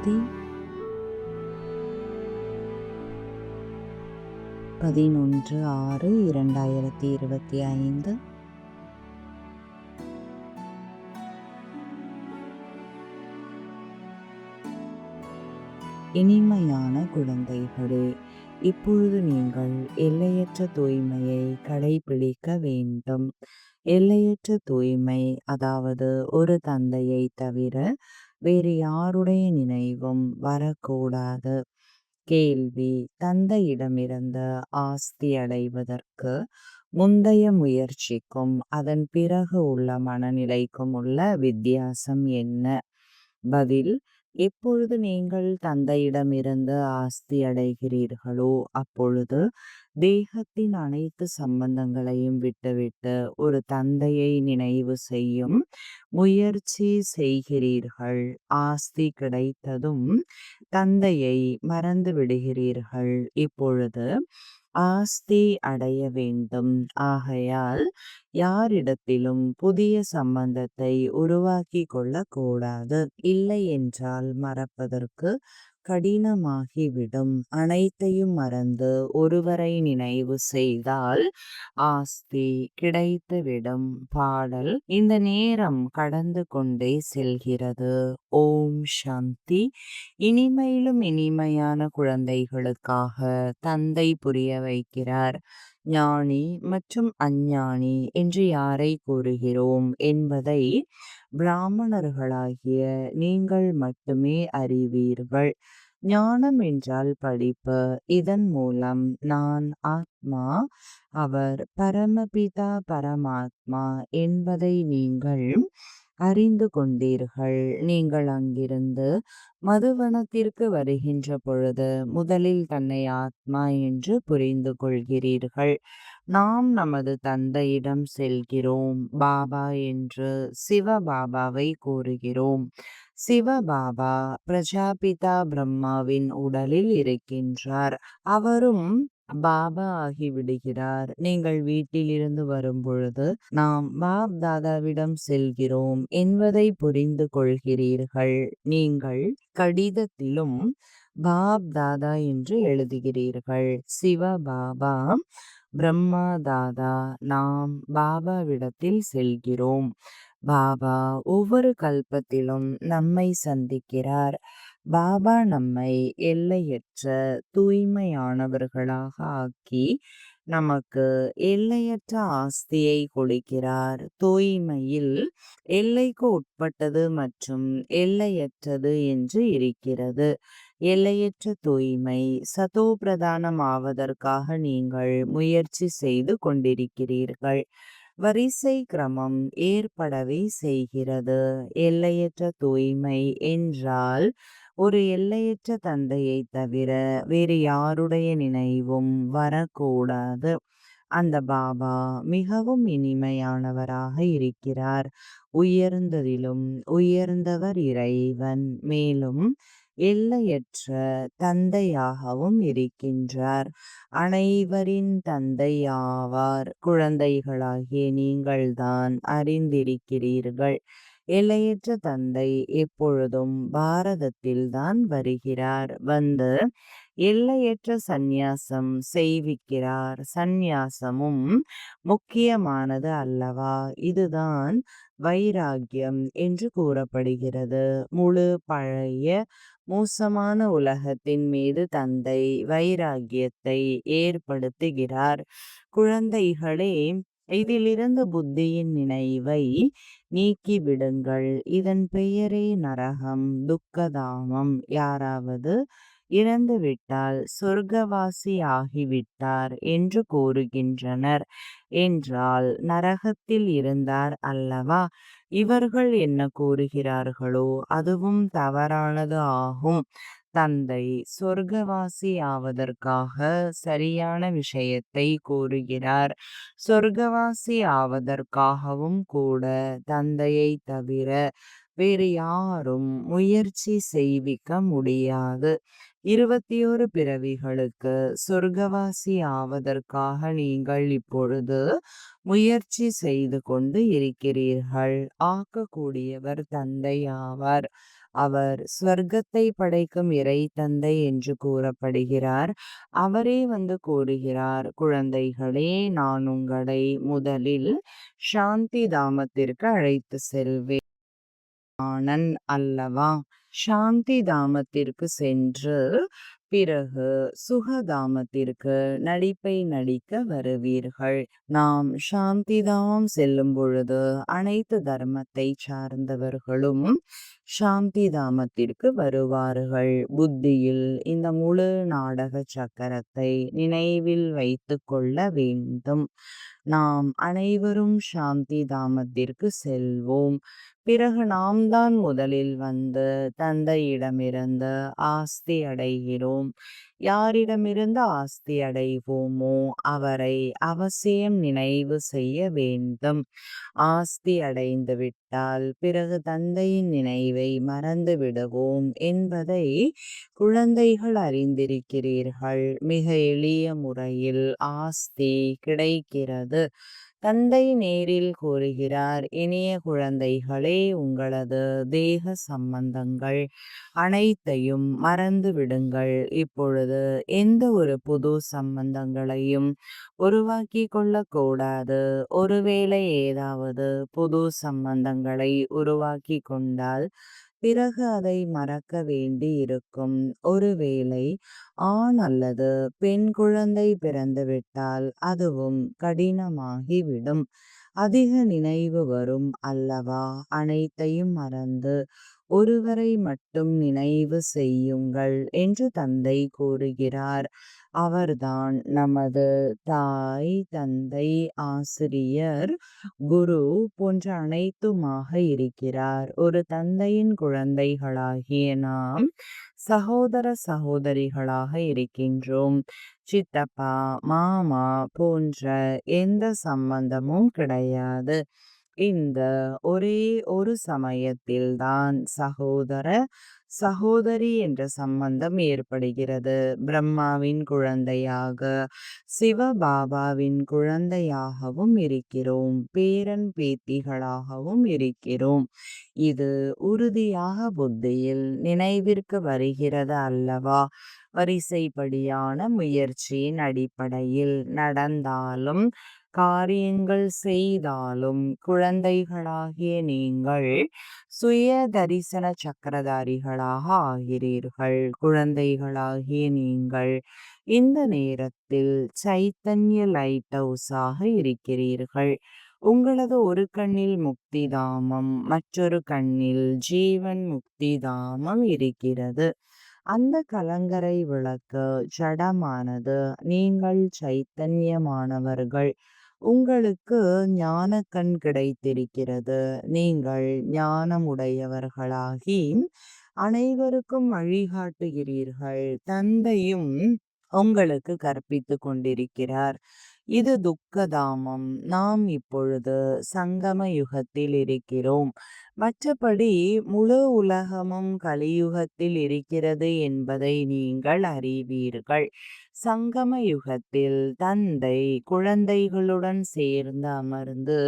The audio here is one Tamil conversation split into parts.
சாந்தி பதினொன்று ஆறு இரண்டாயிரத்தி இருபத்தி ஐந்து. இனிமையான குழந்தைகளே இப்பொழுது நீங்கள் எல்லையற்ற தூய்மையை கடைபிடிக்க வேண்டும். எல்லையற்ற தூய்மை அதாவது ஒரு தந்தையை தவிர வேறு யாருடைய நினைவும் வரக்கூடாது? கேள்வி. தந்தையிடமிருந்து ஆஸ்தி அடைவதற்கு முந்தைய முயற்சிக்கும் அதன் பிறகு உள்ள மனநிலைக்கும் உள்ள வித்தியாசம் என்ன? பதில் எப்பொழுது நீங்கள் தந்தையிடமிருந்து ஆஸ்தி அடைகிறீர்களோ அப்பொழுது தேகத்தின் அனைத்து சம்பந்தங்களையும் விட்டுவிட்டு ஒரு தந்தையை நினைவு செய்யும் முயற்சி செய்கிறீர்கள். ஆஸ்தி கிடைத்ததும் தந்தையை மறந்து விடுகிறீர்கள். இப்பொழுது ஆஸ்தி அடைய வேண்டும். ஆகையால் யாரிடத்திலும் புதிய சம்பந்தத்தை உருவாக்கி கொள்ளக்கூடாது இல்லை என்றால் மறப்பதற்கு கடினமாகிவிடும். அனைத்தையும் மறந்து ஒருவரை நினைவு செய்தால் ஆஸ்தி கிடைத்துவிடும் பாடல் இந்த நேரம் கடந்து கொண்டே செல்கிறது. ஓம் சாந்தி. இனிமையிலும் இனிமையான குழந்தைகளுக்காக தந்தை புரிய வைக்கிறார். ஞானி மற்றும் அஞ்ஞானி என்று யாரை கூறுகிறோம் என்பதை பிராமணர்களாகிய நீங்கள் மட்டுமே அறிவீர்கள். ஞானம் என்றால் படிப்பு. இதன் மூலம் நான் ஆத்மா அவர் பரமபிதா பரமாத்மா என்பதை நீங்கள் அறிந்து கொண்டீர்கள். நீங்கள் அங்கிருந்து மதுவனத்திற்கு வருகின்ற பொழுது முதலில் தன்னை ஆத்மா என்று புரிந்து கொள்கிறீர்கள். நாம் நமது தந்தையிடம் செல்கிறோம். பாபா என்று சிவபாபாவை கூறுகிறோம். சிவபாபா பிரஜாபிதா பிரம்மாவின் உடலில் இருக்கின்றார். அவரும் பாபா ஆகிவிடுகிறார் நீங்கள் வீட்டிலிருந்து வரும் பொழுது நாம் பாப் தாதாவிடம் செல்கிறோம். என்பதை புரிந்து கொள்கிறீர்கள். நீங்கள் கடிதத்திலும் பாப் தாதா என்று எழுதுகிறீர்கள். சிவ பாபா பிரம்மா தாதா நாம் பாபாவிடத்தில் செல்கிறோம். பாபா ஒவ்வொரு கல்பத்திலும் நம்மை சந்திக்கிறார். பாபா நம்மை எல்லையற்ற தூய்மையானவர்களாக ஆக்கி நமக்கு எல்லையற்ற ஆஸ்தியை கொடுக்கிறார். தூய்மையில் எல்லைக்கு உட்பட்டது மற்றும் எல்லையற்றது என்று இருக்கிறது. எல்லையற்ற தூய்மை சதோ பிரதானம் ஆவதற்காக நீங்கள் முயற்சி செய்து கொண்டிருக்கிறீர்கள். வரிசை கிரமம் ஏற்படவே செய்கிறது. எல்லையற்ற தூய்மை என்றால் ஒரு எல்லையற்ற தந்தையை தவிர வேறு யாருடைய நினைவும் வரக்கூடாது. அந்த பாபா மிகவும் இனிமையானவராக இருக்கிறார். உயர்ந்ததிலும் உயர்ந்தவர் இறைவன். மேலும் எல்லையற்ற தந்தையாகவும் இருக்கின்றார். அனைவரின் தந்தையாவார். குழந்தைகளாகிய நீங்கள்தான் அறிந்திருக்கிறீர்கள். எல்லையற்ற தந்தை எப்பொழுதும் பாரதத்தில் தான் வருகிறார். வந்து எல்லையற்ற சந்நியாசம் செய்விக்கிறார். சந்நியாசமும் முக்கியமானது அல்லவா? இதுதான் வைராகியம் என்று கூறப்படுகிறது. முழு பழைய மோசமான உலகத்தின் மீது தந்தை வைராகியத்தை ஏற்படுத்துகிறார். குழந்தைகளே இதிலிருந்து புத்தியின் நினைவை நீக்கிவிடுங்கள். இதன் பெயரே நரகம் துக்கதாமம். யாராவது இறந்துவிட்டால் சொர்க்கவாசி ஆகிவிட்டார் என்று கூறுகின்றனர். என்றால் நரகத்தில் இருந்தார் அல்லவா? இவர்கள் என்ன கூறுகிறார்களோ அதுவும் தவறானது ஆகும். தந்தை சொர்க்கவாசி ஆவதற்காக சரியான விஷயத்தை கூறுகிறார். சொர்க்கவாசி ஆவதற்காகவும் கூட தந்தையை தவிர வேறு யாரும் முயற்சி செய்விக்க முடியாது. இருபத்தி ஒரு பிறவிகளுக்கு சொர்க்கவாசி ஆவதற்காக நீங்கள் இப்பொழுது முயற்சி செய்து கொண்டு இருக்கிறீர்கள். ஆக்கக்கூடியவர் தந்தை ஆவார். அவர் ஸ்வர்க்கத்தை படைக்கும் இறை தந்தை என்று கூறப்படுகிறார். அவரே வந்து கூறுகிறார் குழந்தைகளே நான் உங்களை முதலில் சாந்தி தாமத்திற்கு அழைத்து செல்வேன். ஆனன் அல்லவா? சாந்தி தாமத்திற்கு சென்று பிறகு சுகதாமத்திற்கு நடிப்பை நடிக்க வருவீர்கள். நாம் சாந்திதாம் செல்லும் பொழுது அனைத்து தர்மத்தை சார்ந்தவர்களும் சாந்தி தாமத்திற்கு வருவார்கள். புத்தியில் இந்த முழு நாடக சக்கரத்தை நினைவில் வைத்து கொள்ள வேண்டும். நாம் அனைவரும் சாந்தி தாமத்திற்கு செல்வோம். பிறகு நாம் தான் முதலில் வந்து தந்தையிடமிருந்து ஆஸ்தி அடைகிறோம். யாரிடமிருந்து ஆஸ்தி அடைவோமோ அவரை அவசியம் நினைவு செய்ய வேண்டும். ஆஸ்தி அடைந்து விட்டால் பிறகு தந்தையின் நினைவை மறந்து விடுவோம் என்பதை குழந்தைகள் அறிந்திருக்கிறீர்கள். மிக எளிய முறையில் ஆஸ்தி கிடைக்கிறது. தந்தை நேரில் கூறுகிறார் இனிய குழந்தைகளே உங்களது தேக சம்பந்தங்கள் அனைத்தையும் மறந்து விடுங்கள். இப்பொழுது எந்த ஒரு புது சம்பந்தங்களையும் உருவாக்கி கொள்ளக்கூடாது. ஒருவேளை ஏதாவது புது சம்பந்தங்களை உருவாக்கி கொண்டால் பிறகு அதை மறக்க வேண்டி இருக்கும். ஒருவேளை ஆண் அல்லது பெண் குழந்தை பிறந்துவிட்டால் அதுவும் கடினமாகிவிடும் அதிக நினைவு வரும் அல்லவா? அனைத்தையும் மறந்து ஒருவரை மட்டும் நினைவு செய்யுங்கள் என்று தந்தை கூறுகிறார். அவர்தான் நமது தாய் தந்தை ஆசிரியர் குரு போன்ற அனைத்துமாக இருக்கிறார். ஒரு தந்தையின் குழந்தைகளாகிய நாம் சகோதர சகோதரிகளாக இருக்கின்றோம். சித்தப்பா மாமா போன்ற எந்த சம்பந்தமும் கிடையாது. இந்த ஒரே ஒரு சமயத்தில்தான் சகோதர சகோதரி என்ற சம்பந்தம் ஏற்படுகிறது. பிரம்மாவின் குழந்தையாக சிவபாபாவின் குழந்தையாகவும் இருக்கிறோம். பேரன் பேத்திகளாகவும் இருக்கிறோம். இது உறுதியாக புத்தியில் நினைவிற்கு வருகிறது அல்லவா? வரிசைப்படியான முயற்சியின் அடிப்படையில் நடந்தாலும் காரியங்கள் செய்தாலும் குழந்தைகளாகிய நீங்கள் சுய தரிசன சக்கரதாரிகளாக ஆகிறீர்கள். குழந்தைகளாகிய நீங்கள் இந்த நேரத்தில் சைத்தன்ய லைட் ஹவுஸாக இருக்கிறீர்கள். உங்களது ஒரு கண்ணில் முக்தி தாமம் மற்றொரு கண்ணில் ஜீவன் முக்தி தாமம் இருக்கிறது. அந்த கலங்கரை விளக்கு ஜடமானது நீங்கள் சைத்தன்யமானவர்கள். உங்களுக்கு ஞான கண் கிடைத்திருக்கிறது. நீங்கள் ஞானமுடையவர்களாகி அனைவருக்கும் வழிகாட்டுகிறீர்கள். தந்தையும் உங்களுக்கு கற்பித்து கொண்டிருக்கிறார். இது துக்கதாமம். நாம் இப்பொழுது சங்கம யுகத்தில் இருக்கிறோம். மற்றபடி முழு உலகமும் கலியுகத்தில் இருக்கிறது என்பதை நீங்கள் அறிவீர்கள். சங்கம யுகத்தில் தந்தை குழந்தைகளுடன் சேர்ந்து அமர்ந்து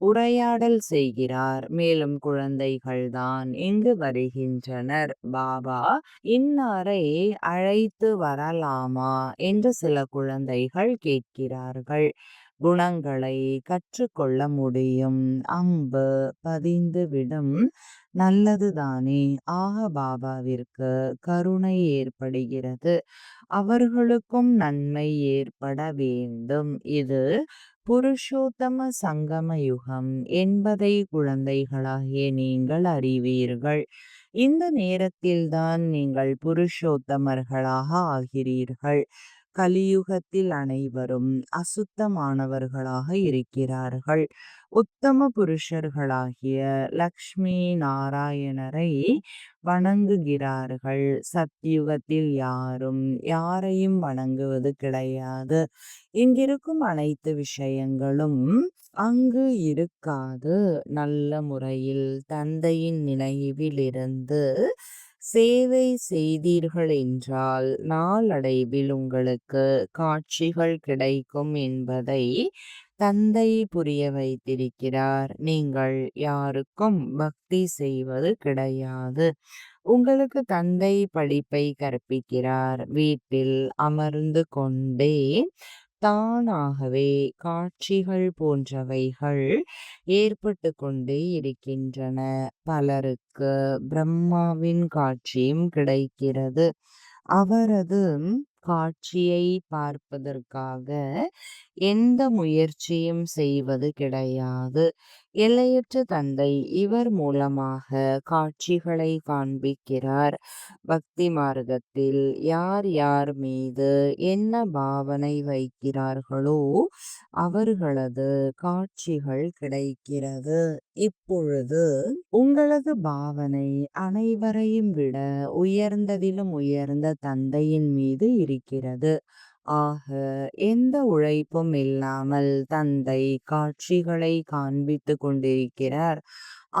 உரையாடல் செய்கிறார். மேலும் குழந்தைகள்தான் இங்கு வருகின்றனர். பாபா இன்னாரை அழைத்து வரலாமா? என்று சில குழந்தைகள் கேட்கிறார்கள். குணங்களை கற்றுக்கொள்ள முடியும். அம்பு பதிந்துவிடும் நல்லதுதானே ஆக பாபாவிற்கு கருணை ஏற்படுகிறது. அவர்களுக்கும் நன்மை ஏற்பட வேண்டும். இது புருஷோத்தம சங்கம யுகம் என்பதை குழந்தைகளாகிய நீங்கள் அறிவீர்கள். இந்த நேரத்தில்தான் நீங்கள் புருஷோத்தமர்களாக ஆகிறீர்கள். கலியுகத்தில் அனைவரும் அசுத்தமானவர்களாக இருக்கிறார்கள். உத்தம புருஷர்களாகிய லக்ஷ்மி நாராயணரை வணங்குகிறார்கள். சத்தியுகத்தில் யாரும் யாரையும் வணங்குவது கிடையாது. இங்கிருக்கும் அனைத்து விஷயங்களும் அங்கு இருக்காது. நல்ல முறையில் தந்தையின் நினைவிலிருந்து சேவை செய்தீர்கள் என்றால் நாளடைவில் உங்களுக்கு காட்சிகள் கிடைக்கும் என்பதை தந்தை புரிய வைத்திருக்கிறார். நீங்கள் யாருக்கும் பக்தி செய்வது கிடையாது. உங்களுக்கு தந்தை படிப்பை கற்பிக்கிறார். வீட்டில் அமர்ந்து கொண்டே தானாகவே காட்சிகள் போன்றவைகள் ஏற்பட்டு கொண்டே இருக்கின்றன. பலருக்கு பிரம்மாவின் காட்சியும் கிடைக்கிறது. அவரது காட்சியை பார்ப்பதற்காக எந்த முயற்சியும் செய்வது கிடையாது. எல்லையற்ற தந்தை இவர் மூலமாக காட்சிகளை காண்பிக்கிறார். பக்தி மார்க்கத்தில் யார் யார் மீது என்ன பாவனை வைக்கிறார்களோ அவர்களது காட்சிகள் கிடைக்கிறது. இப்பொழுது உங்களது பாவனை அனைவரையும் விட உயர்ந்ததிலும் உயர்ந்த தந்தையின் மீது இருக்கிறது. ஆக எந்த உழைப்பும் இல்லாமல் தந்தை காட்சிகளை காண்பித்து கொண்டிருக்கிறார்.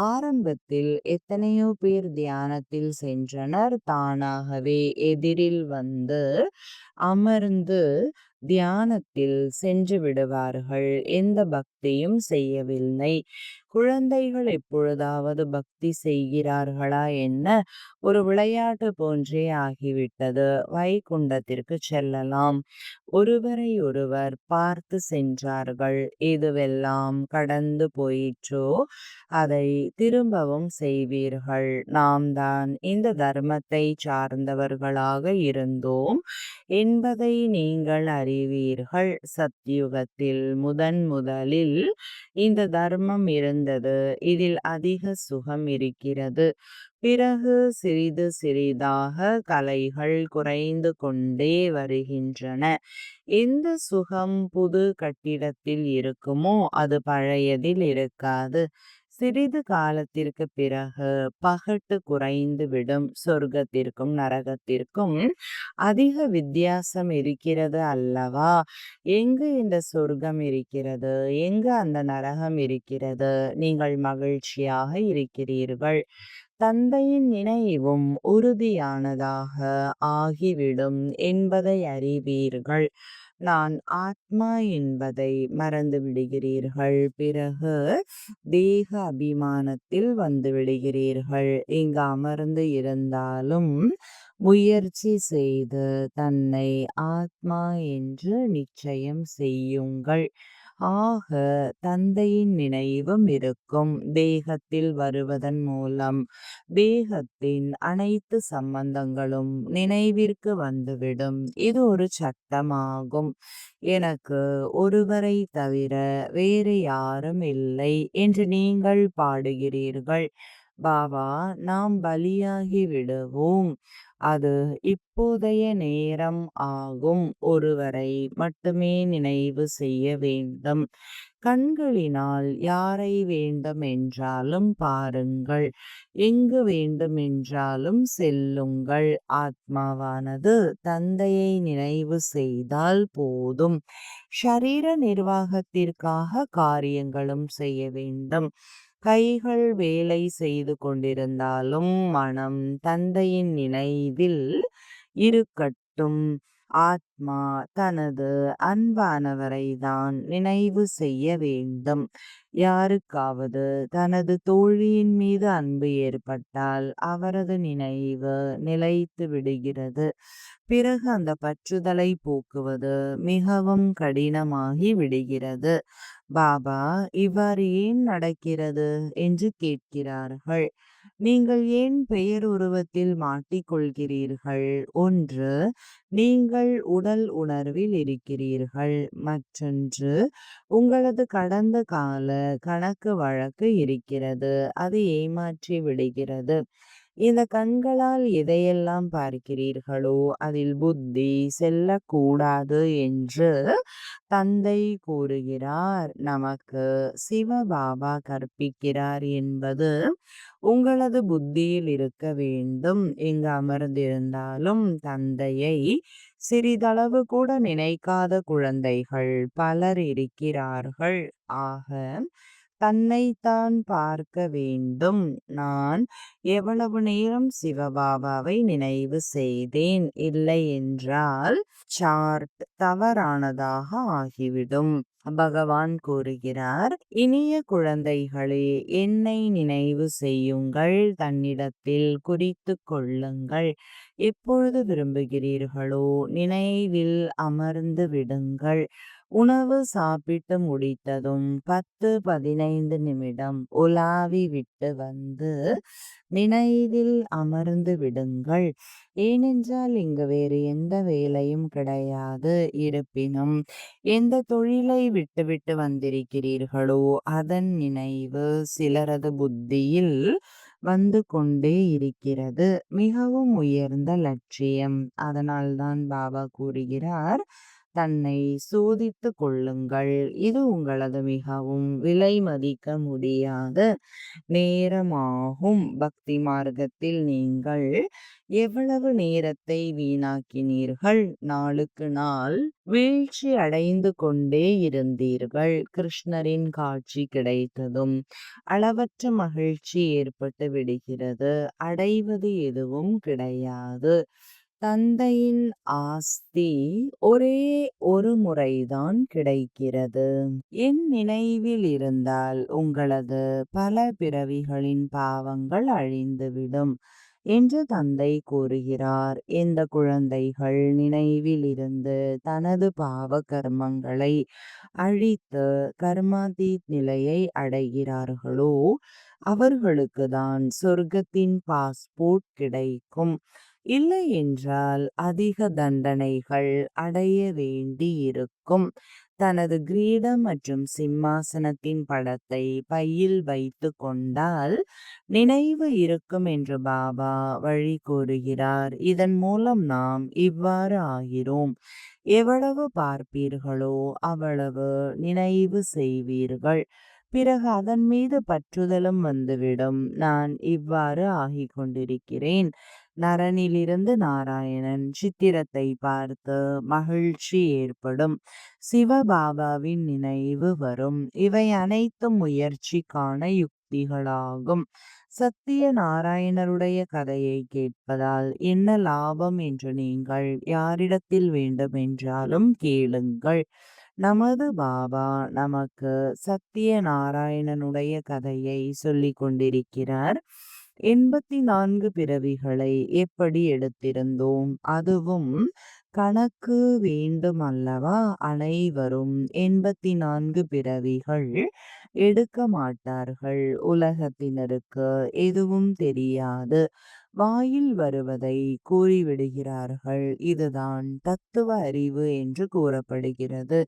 ஆரம்பத்தில் எத்தனையோ பேர் தியானத்தில் சென்றனர். தானாகவே எதிரில் வந்து அமர்ந்து தியானத்தில் சென்று விடுவார்கள். எந்த பக்தியும் செய்யவில்லை. குழந்தைகள் எப்பொழுதாவது பக்தி செய்கிறார்களா என்ன ஒரு விளையாட்டு போன்றே ஆகிவிட்டது. வைகுண்டத்திற்கு செல்லலாம். ஒருவரை ஒருவர் பார்த்து சென்றார்கள். எதுவெல்லாம் கடந்து போயிற்றோ அதை திரும்பவும் செய்வீர்கள். நாம் தான் இந்த தர்மத்தை சார்ந்தவர்களாக இருந்தோம் என்பதை நீங்கள் அறிவீர்கள். சத்யுகத்தில் முதன் முதலில் இந்த தர்மம் இருந்த இருந்தது இதில் அதிக சுகம் இருக்கிறது. பிறகு சிறிது சிறிதாக கலைகள் குறைந்து கொண்டே வருகின்றன. எந்த சுகம் புது கட்டிடத்தில் இருக்குமோ அது பழையதில் இருக்காது. சிறிது காலத்திற்கு பிறகு பகட்டு குறைந்து விடும் சொர்க்கத்திற்கும் நரகத்திற்கும் அதிக வித்தியாசம் இருக்கிறது அல்லவா? எங்கு இந்த சொர்க்கம் இருக்கிறது? எங்கு அந்த நரகம் இருக்கிறது? நீங்கள் மகிழ்ச்சியாக இருக்கிறீர்கள். தந்தையின் நினைவும் உறுதியானதாக ஆகிவிடும் என்பதை அறிவீர்கள். நான் ஆத்மா என்பதை மறந்து விடுகிறீர்கள். பிறகு தேக அபிமானத்தில் வந்து விடுகிறீர்கள். இங்கு அமர்ந்து இருந்தாலும் முயற்சி செய்து தன்னை ஆத்மா என்று நிச்சயம் செய்யுங்கள். ஆக தந்தையின் நினைவும் இருக்கும். தேகத்தில் வருவதன் மூலம் தேகத்தின் அனைத்து சம்பந்தங்களும் நினைவிற்கு வந்துவிடும். இது ஒரு சட்டமாகும். எனக்கு ஒருவரை தவிர வேறு யாரும் இல்லை என்று நீங்கள் பாடுகிறீர்கள். பாபா நாம் பலியாகி விடுவோம். அது இப்போதைய நேரம் ஆகும். ஒருவரை மட்டுமே நினைவு செய்ய வேண்டும். கண்களினால் யாரை வேண்டும் என்றாலும் பாருங்கள். எங்கு வேண்டுமென்றாலும் செல்லுங்கள். ஆத்மாவானது தந்தையை நினைவு செய்தால் போதும். ஷரீர நிர்வாகத்திற்காக காரியங்களும் செய்ய வேண்டும். கைகள் வேலை செய்து கொண்டிருந்தாலும் மனம் தந்தையின் நினைவில் இருக்கட்டும். ஆத்மா தனது அன்பானவரை தான் நினைவு செய்ய வேண்டும். யாருக்காவது தனது தோழியின் மீது அன்பு ஏற்பட்டால் அவரது நினைவு நிலைத்து விடுகிறது. பிறகு அந்த பற்றுதலை போக்குவது மிகவும் கடினமாகி விடுகிறது. பாபா இவ்வாறு ஏன் நடக்கிறது? என்று கேட்கிறார்கள். நீங்கள் ஏன் பெயர் உருவத்தில் மாட்டிக்கொள்கிறீர்கள்? ஒன்று நீங்கள் உடல் உணர்வில் இருக்கிறீர்கள். மற்றொன்று உங்களது கடந்த கால கணக்கு வழக்கு இருக்கிறது. அது ஏமாற்றி விடுகிறது. இந்த கண்களால் எதையெல்லாம் பார்க்கிறீர்களோ அதில் புத்தி செல்லக்கூடாது என்று தந்தை கூறுகிறார். நமக்கு சிவபாபா கற்பிக்கிறார் என்பது உங்களது புத்தியில் இருக்க வேண்டும். இங்கு அமர்ந்திருந்தாலும் தந்தையை சிறிதளவு கூட நினைக்காத குழந்தைகள் பலர் இருக்கிறார்கள். ஆக தன்னைத்தான் பார்க்க வேண்டும். நான் எவ்வளவு நேரம் சிவபாபாவை நினைவு செய்தேன்? இல்லை என்றால் சார்ட் தவறானதாக ஆகிவிடும். பகவான் கூறுகிறார் இனிய குழந்தைகளே என்னை நினைவு செய்யுங்கள். தன்னிடத்தில் குறித்து கொள்ளுங்கள். எப்பொழுது விரும்புகிறீர்களோ நினைவில் அமர்ந்து விடுங்கள். உணவு சாப்பிட்டு முடித்ததும் பத்து பதினைந்து நிமிடம் உலாவி விட்டு வந்து நினைவில் அமர்ந்து விடுங்கள். ஏனென்றால் இங்கு வேறு எந்த வேலையும் கிடையாது. இருப்பினும் எந்த தொழிலை விட்டுவிட்டு வந்திருக்கிறீர்களோ அதன் நினைவு சிலரது புத்தியில் வந்து கொண்டே இருக்கிறது. மிகவும் உயர்ந்த லட்சியம். அதனால்தான் பாபா கூறுகிறார் தன்னை சோதித்து கொள்ளுங்கள். இது உங்களது மிகவும் விலை மதிக்க முடியாத நேரமாகும். பக்தி மார்க்கத்தில் நீங்கள் எவ்வளவு நேரத்தை வீணாக்கினீர்கள்? நாளுக்கு நாள் வீழ்ச்சி அடைந்து கொண்டே இருந்தீர்கள். கிருஷ்ணரின் காட்சி கிடைத்ததும் அளவற்ற மகிழ்ச்சி ஏற்பட்டு விடுகிறது. அடைவது எதுவும் கிடையாது. தந்தையின் ஆஸ்தி ஒரே ஒரு முறைதான் கிடைக்கிறது. என் நினைவில் இருந்தால் உங்களது பல பிறவிகளின் பாவங்கள் அழிந்துவிடும் என்று தந்தை கூறுகிறார். இந்த குழந்தைகள் நினைவில் இருந்து தனது பாவ கர்மங்களை அழித்து கர்மாதீத் நிலையை அடைகிறார்களோ அவர்களுக்கு தான் சொர்க்கத்தின் பாஸ்போர்ட் கிடைக்கும். இல்லை என்றால் அதிக தண்டனைகள் அடைய வேண்டி இருக்கும். தனது கிரீடம் மற்றும் சிம்மாசனத்தின் படத்தை பையில் வைத்து கொண்டால் நினைவு இருக்கும் என்று பாபா வழி கூறுகிறார். இதன் மூலம் நாம் இவ்வாறு ஆகிறோம். எவ்வளவு பார்ப்பீர்களோ அவ்வளவு நினைவு செய்வீர்கள். பிறகு அதன் மீது பற்றுதலும் வந்துவிடும். நான் இவ்வாறு ஆகிக் கொண்டிருக்கிறேன். நரனிலிருந்து நாராயணன் சித்திரத்தை பார்த்து மகிழ்ச்சி ஏற்படும். சிவபாபாவின் நினைவு வரும். இவை அனைத்தும் முயற்சிக்கான யுக்திகளாகும். சத்திய நாராயணருடைய கதையை கேட்பதால் என்ன லாபம் என்று நீங்கள் யாரிடத்தில் வேண்டுமென்றாலும் கேளுங்கள். நமது பாபா நமக்கு சத்திய நாராயணனுடைய கதையை சொல்லிக் கொண்டிருக்கிறார். எண்பத்தி நான்கு பிறவிகளை எப்படி எடுத்திருந்தோம்? அதுவும் கணக்கு வேண்டும் அல்லவா? அனைவரும் எண்பத்தி நான்கு பிறவிகள் எடுக்க மாட்டார்கள். உலகத்தினருக்கு எதுவும் தெரியாது. வாயில் வருவதை கூறிவிடுகிறார்கள். இதுதான் தத்துவ அறிவு என்று கூறப்படுகிறது.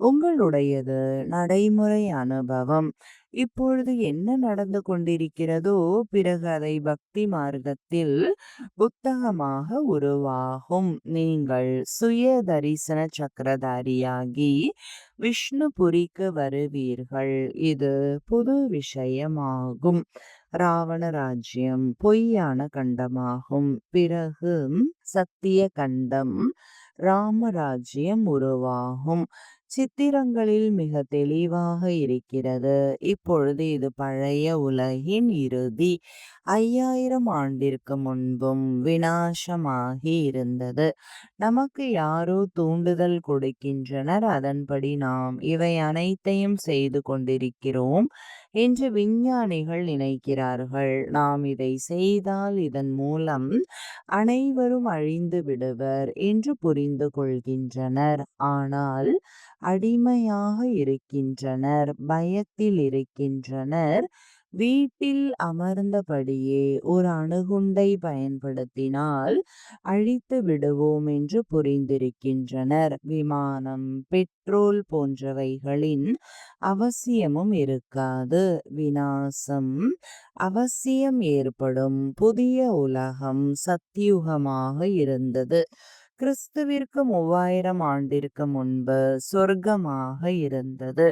உங்களுடையது நடைமுறை அனுபவம். இப்பொழுது என்ன நடந்து கொண்டிருக்கிறதோ பிறகு அதை பக்தி மார்க்கத்தில் புத்தகமாக உருவாகும். நீங்கள் சுய தரிசன சக்கரதாரியாகி விஷ்ணுபுரிக்கு வருவீர்கள். இது புது விஷயமாகும். ராவண ராஜ்யம் பொய்யான கண்டமாகும். பிறகு சத்திய கண்டம் ராமராஜ்யம் உருவாகும். சித்திரங்களில் மிக தெளிவாக இருக்கிறது. இப்பொழுது இது பழைய உலகின் இறுதி. ஐயாயிரம் ஆண்டிற்கு முன்பும் வினாசமாகி இருந்தது. நமக்கு யாரோ தூண்டுதல் கொடுக்கின்றனர். அதன்படி நாம் இவை அனைத்தையும் செய்து கொண்டிருக்கிறோம். என்று விஞ்ஞானிகள் நினைக்கிறார்கள். நாம் இதை செய்தால் இதன் மூலம் அனைவரும் அழிந்து விடுவர் என்று புரிந்து கொள்கின்றனர். ஆனால் அடிமையாக இருக்கின்றனர் பயத்தில் இருக்கின்றனர். வீட்டில் அமர்ந்தபடியே ஒரு அணுகுண்டை பயன்படுத்தினால் அழித்து விடுவோம் என்று புரிந்திருக்கின்றனர். விமானம் பெட்ரோல் போன்றவைகளின் அவசியமும் இருக்காது. விநாசம் அவசியம் ஏற்படும். புதிய உலகம் சத்தியுகமாக இருந்தது. கிறிஸ்துவிற்கு மூவாயிரம் ஆண்டிற்கு முன்பு சொர்க்கமாக இருந்தது.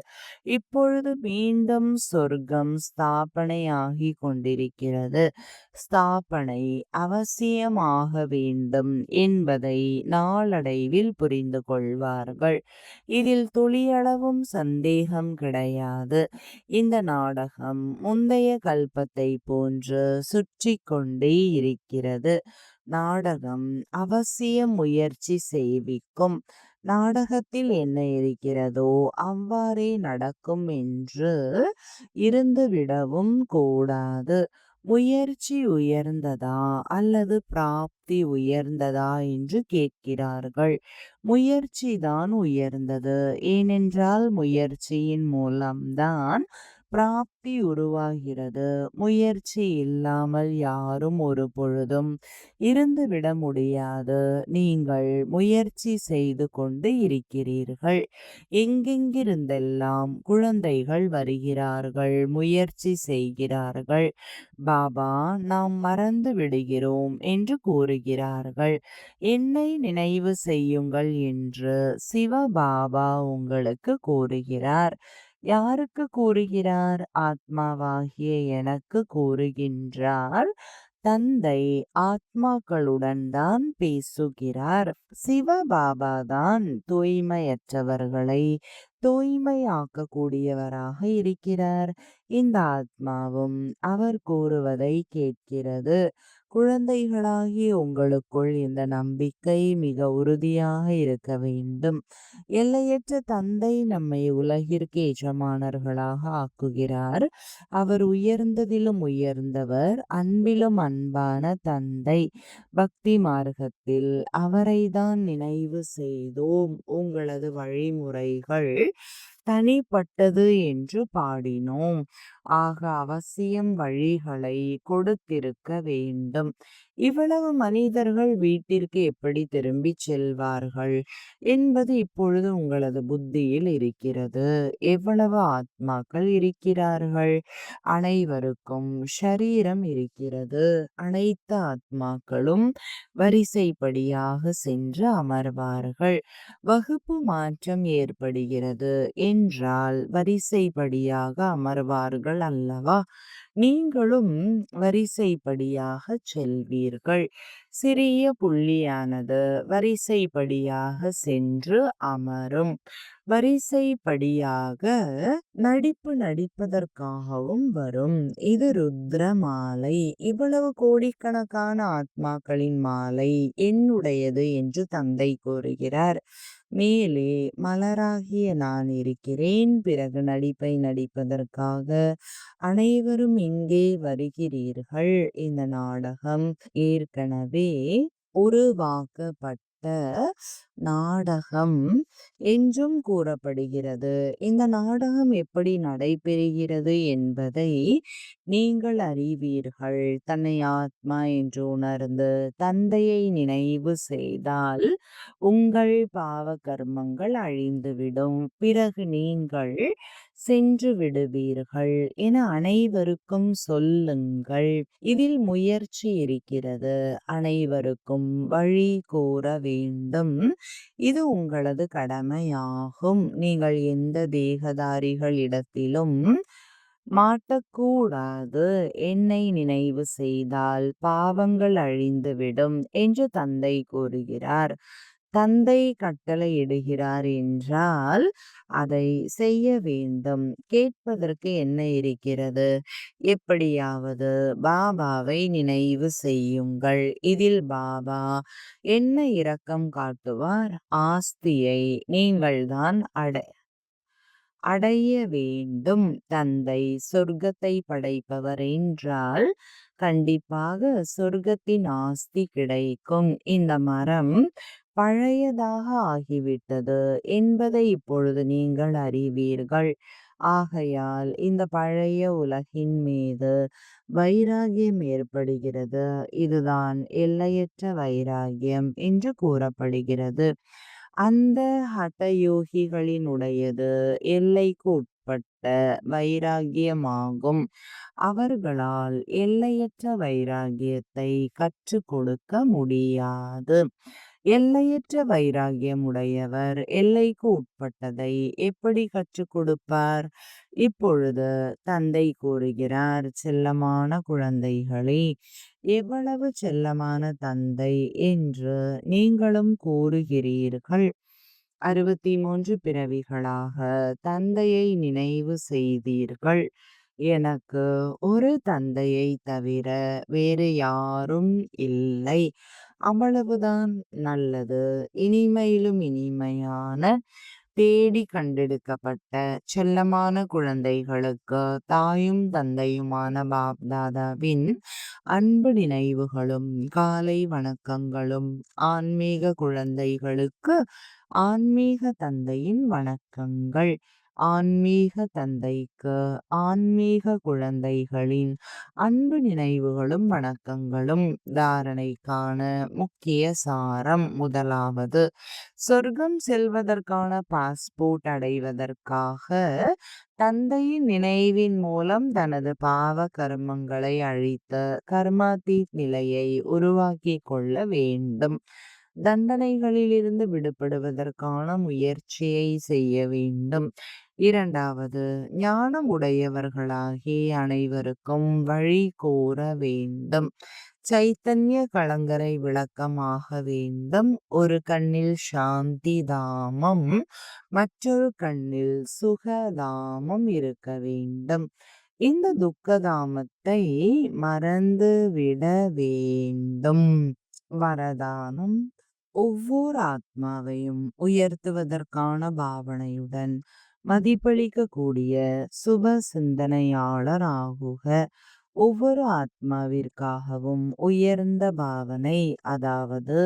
இப்பொழுது மீண்டும் சொர்க்கம் ஸ்தாபனையாகி கொண்டிருக்கிறது. ஸ்தாபனை அவசியமாக வேண்டும் என்பதை நாளடைவில் புரிந்து கொள்வார்கள். இதில் துளியளவும் சந்தேகம் கிடையாது. இந்த நாடகம் முந்தைய கல்பத்தை போன்று சுற்றி கொண்டே இருக்கிறது. நாடகம் அவசியம் முயற்சி செய்விக்கும் நாடகத்தில் என்ன இருக்கிறதோ அவ்வாறே நடக்கும் என்று இருந்துவிடவும் கூடாது. முயற்சி உயர்ந்ததா அல்லது பிராப்தி உயர்ந்ததா என்று கேட்கிறார்கள். முயற்சிதான் உயர்ந்தது. ஏனென்றால் முயற்சியின் மூலம்தான் பிராப்தி உருவாகிறது. முயற்சி இல்லாமல் யாரும் ஒரு பொழுதும் இருந்துவிட முடியாது. நீங்கள் முயற்சி செய்து கொண்டு இருக்கிறீர்கள். எங்கெங்கிருந்தெல்லாம் குழந்தைகள் வருகிறார்கள் முயற்சி செய்கிறார்கள் பாபா நாம் மறந்து விடுகிறோம் என்று கூறுகிறார்கள். என்னை நினைவு செய்யுங்கள் என்று சிவபாபா உங்களுக்கு கூறுகிறார். யாருக்கு கூறுகிறார்? ஆத்மாவாகிய எனக்கு கூறுகின்றார். தந்தை ஆத்மாக்களுடன் தான் பேசுகிறார். சிவபாபா தான் தூய்மையற்றவர்களை தூய்மையாக்கக்கூடியவராக இருக்கிறார். இந்த ஆத்மாவும் அவர் கூறுவதை கேட்கிறது. குழந்தைகளாகிய உங்களுக்குள் இந்த நம்பிக்கை மிக உறுதியாக இருக்க வேண்டும். எல்லையற்ற தந்தை நம்மை உலகிற்கு எஜமானர்களாக ஆக்குகிறார். அவர் உயர்ந்ததிலும் உயர்ந்தவர் அன்பிலும் அன்பான தந்தை. பக்தி மார்க்கத்தில் அவரைதான் நினைவு செய்தோம். உங்களது வழிமுறைகள் தனிப்பட்டது என்று பாடினோம். ஆக அவசியம் வழிகளை கொடுத்திருக்க வேண்டும். இவ்வளவு மனிதர்கள் வீட்டிற்கு எப்படி திரும்பி செல்வார்கள்? என்பது இப்பொழுது உங்களது புத்தியில் இருக்கிறது. எவ்வளவு ஆத்மாக்கள் இருக்கிறார்கள்? அனைவருக்கும் ஷரீரம் இருக்கிறது. அனைத்து ஆத்மாக்களும் வரிசைப்படியாக சென்று அமர்வார்கள். வகுப்பு மாற்றம் ஏற்படுகிறது என்றால் வரிசைப்படியாக அமர்வார்கள் அல்லவா? நீங்களும் வரிசைப்படியாக செல்வீர்கள். சிறிய புள்ளியானது வரிசைப்படியாக சென்று அமரும். வரிசைப்படியாக நடிப்பு நடிப்பதற்காகவும் வரும். இது ருத்ர மாலை இவ்வளவு கோடிக்கணக்கான ஆத்மாக்களின் மாலை என்னுடையது என்று தந்தை கூறுகிறார். மேலே மலராகிய நான் இருக்கிறேன். பிறகு நடிப்பை நடிப்பதற்காக அனைவரும் இங்கே வருகிறீர்கள். இந்த நாடகம் ஏற்கனவே உருவாக்கப்பட்ட நாடகம் என்றும் கூறப்படுகிறது. இந்த நாடகம் எப்படி நடைபெறுகிறது என்பதை நீங்கள் அறிவீர்கள். தன்னை ஆத்மா என்று உணர்ந்து தந்தையை நினைவு செய்தால் உங்கள் பாவ கர்மங்கள் அழிந்துவிடும். பிறகு நீங்கள் சென்று விடுவீர்கள் என அனைவருக்கும் சொல்லுங்கள். இதில் முயற்சி இருக்கிறது. அனைவருக்கும் வழி கூற வேண்டும். இது உங்களது கடமையாகும். நீங்கள் எந்த தேகதாரிகள் இடத்திலும் மாட்டக்கூடாது. என்னை நினைவு செய்தால் பாவங்கள் அழிந்துவிடும் என்று தந்தை கூறுகிறார். தந்தை கட்டளையிடுகிறார் என்றால் அதை செய்ய வேண்டும். கேட்பதற்கு என்ன இருக்கிறது? எப்படியாவது பாபாவை நினைவு செய்யுங்கள். இதில் பாபா என்ன இரக்கம் காட்டுவார்? ஆஸ்தியை நீங்கள்தான் அடை அடைய வேண்டும். தந்தை சொர்க்கத்தை படைப்பவர் என்றால் கண்டிப்பாக சொர்க்கத்தின் ஆஸ்தி கிடைக்கும். இந்த மரம் பழையதாக ஆகிவிட்டது என்பதை இப்பொழுது நீங்கள் அறிவீர்கள். ஆகையால் இந்த பழைய உலகின் மீது வைராகியம் ஏற்படுகிறது. இதுதான் எல்லையற்ற வைராகியம் என்று கூறப்படுகிறது. அந்த ஹட்டயோகிகளினுடையது எல்லைக்கு உட்பட்ட வைராகியமாகும் அவர்களால் எல்லையற்ற வைராகியத்தை கற்றுக் கொடுக்க முடியாது. எல்லையற்ற வைராகியம் உடையவர் எல்லைக்கு உட்பட்டதை எப்படி கற்றுக் கொடுப்பார்? இப்பொழுது தந்தை கூறுகிறார் செல்லமான குழந்தைகளே எவ்வளவு செல்லமான தந்தை என்று நீங்களும் கூறுகிறீர்கள். அறுபத்தி மூன்று பிறவிகளாக தந்தையை நினைவு செய்தீர்கள். எனக்கு ஒரு தந்தையை தவிர வேறு யாரும் இல்லை. அவ்வளவுதான் நல்லது. இனிமையிலும் இனிமையான தேடி கண்டெடுக்கப்பட்ட செல்லமான குழந்தைகளுக்கு தாயும் தந்தையுமான பாப்தாதாவின் அன்பு நினைவுகளும் காலை வணக்கங்களும் ஆன்மீக குழந்தைகளுக்கு ஆன்மீக தந்தையின் வணக்கங்கள். ஆன்மீக தந்தைக்கு ஆன்மீக குழந்தைகளின் அன்பு நினைவுகளும் வணக்கங்களும் தாரணைக்கான முக்கிய சாரம் முதலாவது. சொர்க்கம் செல்வதற்கான பாஸ்போர்ட் அடைவதற்காக தந்தையின் நினைவின் மூலம் தனது பாவ கர்மங்களை அழித்த கர்மாதி நிலையை உருவாக்கி கொள்ள வேண்டும். தண்டனைகளிலிருந்து விடுபடுவதற்கான முயற்சியை செய்ய வேண்டும். இரண்டாவது ஞானம் உடையவர்களாகி அனைவருக்கும் வழி கூற வேண்டும். சைத்தன்ய கலங்கரை விளக்கமாக வேண்டும். ஒரு கண்ணில் சாந்தி தாமம் மற்றொரு கண்ணில் சுகதாமம் இருக்க வேண்டும். இந்த துக்கதாமத்தை மறந்து விட வேண்டும். வரதானம் ஒவ்வொரு ஆத்மாவையும் உயர்த்துவதற்கான பாவனையுடன் மதிப்பளிக்கக்கூடிய சுப சிந்தனையாளர் ஆகுக ஒவ்வொரு ஆத்மாவிற்காகவும் உயர்ந்த பாவனை அதாவது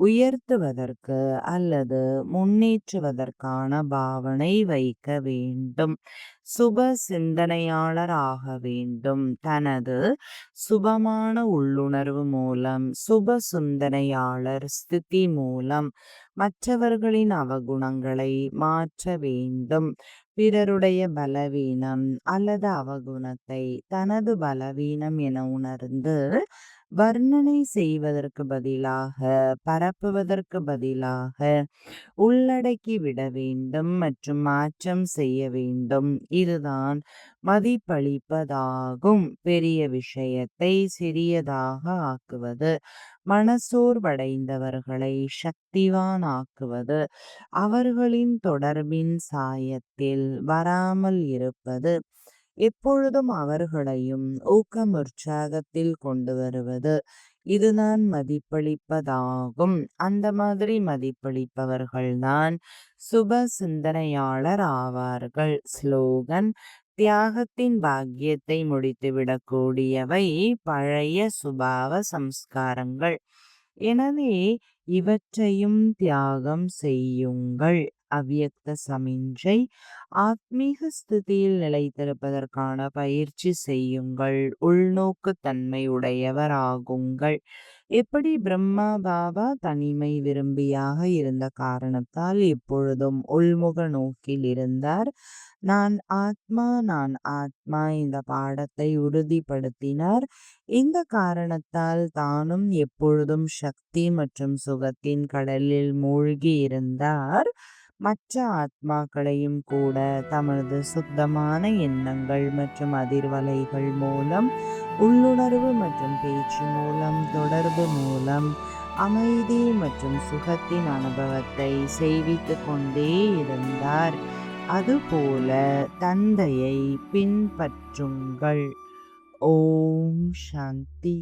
உயர்த்துவதற்கு அல்லது முன்னேற்றுவதற்கான பாவனை வைக்க வேண்டும். சுப சிந்தனையாளர் ஆக வேண்டும். தனது சுபமான உள்ளுணர்வு மூலம் சுப சிந்தனையாளர் ஸ்திதி மூலம் மற்றவர்களின் அவகுணங்களை மாற்ற வேண்டும். பிறருடைய பலவீனம் அல்லது அவகுணத்தை தனது பலவீனம் என உணர்ந்து வர்ணனை செய்வதற்கு பதிலாக பரப்புவதற்கு பதிலாக உள்ளடக்கி விட வேண்டும் மற்றும் மாற்றம் செய்ய வேண்டும். இதுதான் மதிப்பளிப்பதாகும். பெரிய விஷயத்தை சிறியதாக ஆக்குவது மனசோர்வடைந்தவர்களை சக்திவான் ஆக்குவது அவர்களின் தொடர்பின் சாயத்தில் வராமல் இருப்பது எப்பொழுதும் அவர்களையும் ஊக்கம் உற்சாகத்தில் கொண்டு வருவது. இதுதான் மதிப்பளிப்பதாகும். அந்த மாதிரி மதிப்பளிப்பவர்கள்தான் சுப சிந்தனையாளர் ஆவார்கள். ஸ்லோகன் தியாகத்தின் பாக்கியத்தை முடித்துவிடக்கூடியவை பழைய சுபாவ சம்ஸ்காரங்கள். எனவே இவற்றையும் தியாகம் செய்யுங்கள். அவ்வியக்த சமிஞ்சை ஆத்மீக ஸ்திதியில் நிலைத்திருப்பதற்கான பயிற்சி செய்யுங்கள். உள்நோக்கு தன்மை உடையவர் ஆகுங்கள் எப்படி பிரம்மா பாபா தனிமை விரும்பியாக இருந்த காரணத்தால் எப்பொழுதும் உள்முக நோக்கில் இருந்தார். நான் ஆத்மா நான் ஆத்மா இந்த பாடத்தை உறுதிப்படுத்தினார். இந்த காரணத்தால் தானும் எப்பொழுதும் சக்தி மற்றும் சுகத்தின் கடலில் மூழ்கி இருந்தார். மற்ற ஆத்மாக்களையும் கூட தமது சுத்தமான எண்ணங்கள் மற்றும் அதிர்வலைகள் மூலம் உள்ளுணர்வு மற்றும் பேச்சு மூலம் தொடர்பு மூலம் அமைதி மற்றும் சுகத்தின் அனுபவத்தை செய்வித்து கொண்டே இருந்தார். அதுபோல தந்தையை பின்பற்றுங்கள். ஓம் சாந்தி.